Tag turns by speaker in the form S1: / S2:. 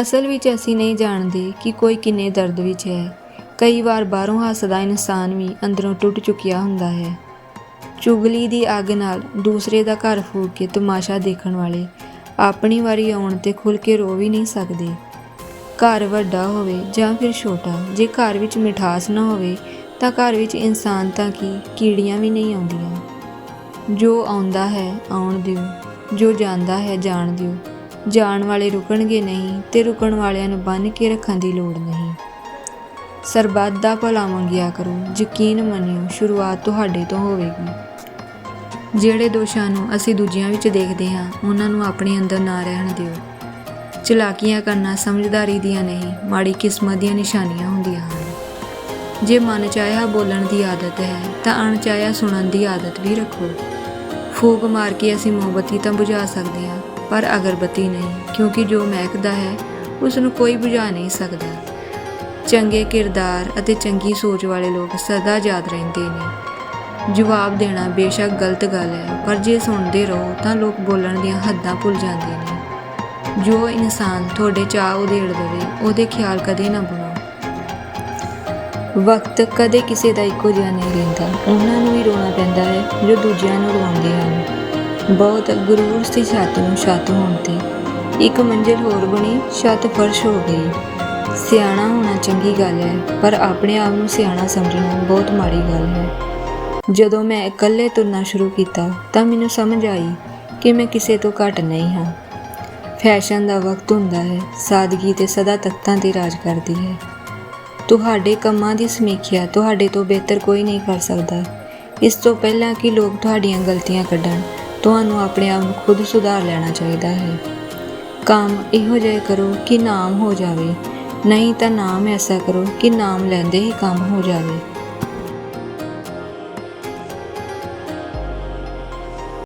S1: ਅਸਲ ਵਿੱਚ ਅਸੀਂ ਨਹੀਂ ਜਾਣਦੇ ਕਿ ਕੋਈ ਕਿੰਨੇ ਦਰਦ ਵਿੱਚ ਹੈ। ਕਈ ਵਾਰ ਬਾਹਰੋਂ ਹੱਸਦਾ ਇਨਸਾਨ ਵੀ ਅੰਦਰੋਂ ਟੁੱਟ ਚੁੱਕਿਆ ਹੁੰਦਾ ਹੈ। ਚੁਗਲੀ ਦੀ ਅੱਗ ਨਾਲ ਦੂਸਰੇ ਦਾ ਘਰ ਫੂਕ ਕੇ ਤਮਾਸ਼ਾ ਦੇਖਣ ਵਾਲੇ ਆਪਣੀ ਵਾਰੀ ਆਉਣ ਤੇ ਖੁੱਲ ਕੇ ਰੋ ਵੀ ਨਹੀਂ ਸਕਦੇ। ਘਰ ਵੱਡਾ ਹੋਵੇ ਜਾਂ ਫਿਰ ਛੋਟਾ, ਜੇ ਘਰ ਵਿੱਚ ਮਿਠਾਸ ਨਾ ਹੋਵੇ ਤਾਂ ਘਰ ਵਿੱਚ ਇਨਸਾਨ ਤਾਂ ਕੀ, ਕੀੜੀਆਂ ਵੀ ਨਹੀਂ ਆਉਂਦੀਆਂ। ਜੋ ਆਉਂਦਾ ਹੈ, ਆਉਣ ਦਿਓ। ਜੋ ਜਾਂਦਾ ਹੈ, ਜਾਣ ਦਿਓ। ਜਾਣ ਵਾਲੇ ਰੁਕਣਗੇ ਨਹੀਂ ਤੇ ਰੁਕਣ ਵਾਲਿਆਂ ਨੂੰ ਬੰਨ੍ਹ ਕੇ ਰੱਖਣ ਦੀ ਲੋੜ ਨਹੀਂ। ਸਰਬੱਤ ਦਾ ਭਲਾ ਮੰਗਿਆ ਕਰੋ, ਯਕੀਨ ਮੰਨਿਓ, ਸ਼ੁਰੂਆਤ ਤੁਹਾਡੇ ਤੋਂ ਹੋਵੇਗੀ। ਜਿਹੜੇ ਦੋਸ਼ਾਂ ਨੂੰ ਅਸੀਂ ਦੂਜਿਆਂ ਵਿੱਚ ਦੇਖਦੇ ਹਾਂ, ਉਹਨਾਂ ਨੂੰ ਆਪਣੇ ਅੰਦਰ ਨਾ ਰਹਿਣ ਦਿਓ। ਚਲਾਕੀਆਂ ਕਰਨਾ ਸਮਝਦਾਰੀ ਦੀਆਂ ਨਹੀਂ, ਮਾੜੀ ਕਿਸਮਤ ਦੀਆਂ ਨਿਸ਼ਾਨੀਆਂ ਹੁੰਦੀਆਂ ਹਨ। ਜੇ ਮਨ ਚਾਹਿਆ ਬੋਲਣ ਦੀ ਆਦਤ ਹੈ, ਤਾਂ ਅਣਚਾਹਿਆ ਸੁਣਨ ਦੀ ਆਦਤ ਵੀ ਰੱਖੋ। ਫੂਕ ਮਾਰ ਕੇ ਅਸੀਂ ਮੋਮਬੱਤੀ ਤਾਂ ਬੁਝਾ ਸਕਦੇ ਹਾਂ ਪਰ ਅਗਰਬੱਤੀ ਨਹੀਂ, ਕਿਉਂਕਿ ਜੋ ਮਹਿਕਦਾ ਹੈ ਉਸ ਨੂੰ ਕੋਈ ਬੁਝਾ ਨਹੀਂ ਸਕਦਾ। ਚੰਗੇ ਕਿਰਦਾਰ ਅਤੇ ਚੰਗੀ ਸੋਚ ਵਾਲੇ ਲੋਕ ਸਦਾ ਯਾਦ ਰਹਿੰਦੇ ਨੇ। ਜਵਾਬ ਦੇਣਾ ਬੇਸ਼ੱਕ ਗਲਤ ਗੱਲ ਹੈ, ਪਰ ਜੇ ਸੁਣਦੇ ਰਹੋ, ਤਾਂ ਲੋਕ ਬੋਲਣ ਦੀਆਂ ਹੱਦਾਂ ਭੁੱਲ ਜਾਂਦੇ ਨੇ। ਜੋ ਇਨਸਾਨ ਤੁਹਾਡੇ ਚਾਹ ਉਧੇੜ ਦੇਵੇ, ਉਹਦੇ ਖਿਆਲ ਕਦੇ ਨਾ ਬਣੋ। ਵਕਤ ਕਦੇ ਕਿਸੇ ਦਾ ਇੱਕੋ ਜਿਹਾ ਨਹੀਂ ਰਹਿੰਦਾ। ਉਹਨਾਂ ਨੂੰ ਵੀ ਰੋਣਾ ਪੈਂਦਾ ਹੈ, ਜੋ ਦੂਜਿਆਂ ਨੂੰ ਰਵਾਉਂਦੇ ਹਨ। ਬਹੁਤ ਗਰੂਰ ਸੀ ਛੱਤ ਨੂੰ ਛੱਤ ਹੋਣ ਤੇ। ਇੱਕ ਮੰਜ਼ਿਲ ਹੋਰ ਬਣੀ, ਛੱਤ ਫਰਸ਼ ਹੋ ਗਈ। ਸਿਆਣਾ ਹੋਣਾ ਚੰਗੀ ਗੱਲ ਹੈ, ਪਰ ਆਪਣੇ ਆਪ ਨੂੰ ਸਿਆਣਾ ਸਮਝਣਾ ਬਹੁਤ ਮਾੜੀ ਗੱਲ ਹੈ। ਜਦੋਂ ਮੈਂ ਇਕੱਲੇ ਤੁਰਨਾ ਸ਼ੁਰੂ ਕੀਤਾ, ਤਾਂ ਮੈਨੂੰ ਸਮਝ ਆਈ ਕਿ ਮੈਂ ਕਿਸੇ ਤੋਂ ਘੱਟ ਨਹੀਂ ਹਾਂ। ਫੈਸ਼ਨ ਦਾ ਵਕਤ ਹੁੰਦਾ ਹੈ, ਸਾਦਗੀ ਤੇ ਸਦਾ ਤਖਤਾਂ ਤੇ ਰਾਜ ਕਰਦੀ ਹੈ। ਤੁਹਾਡੇ ਕੰਮਾਂ ਦੀ ਸਮੀਖਿਆ ਤੁਹਾਡੇ ਤੋਂ ਬਿਹਤਰ ਕੋਈ ਨਹੀਂ ਕਰ ਸਕਦਾ। ਇਸ ਤੋਂ ਪਹਿਲਾਂ ਕਿ ਲੋਕ ਤੁਹਾਡੀਆਂ ਗਲਤੀਆਂ ਕੱਢਣ। ਤੁਹਾਨੂੰ ਆਪਣੇ ਆਪ ਨੂੰ ਖੁਦ ਸੁਧਾਰ ਲੈਣਾ ਚਾਹੀਦਾ ਹੈ। ਕੰਮ ਇਹੋ ਜਿਹਾ ਕਰੋ ਕਿ ਨਾਮ ਹੋ ਜਾਵੇ। ਨਹੀਂ ਤਾਂ ਨਾਮ ਐਸਾ ਕਰੋ ਕਿ ਨਾਮ ਲੈਂਦੇ ਹੀ ਕੰਮ ਹੋ ਜਾਵੇ।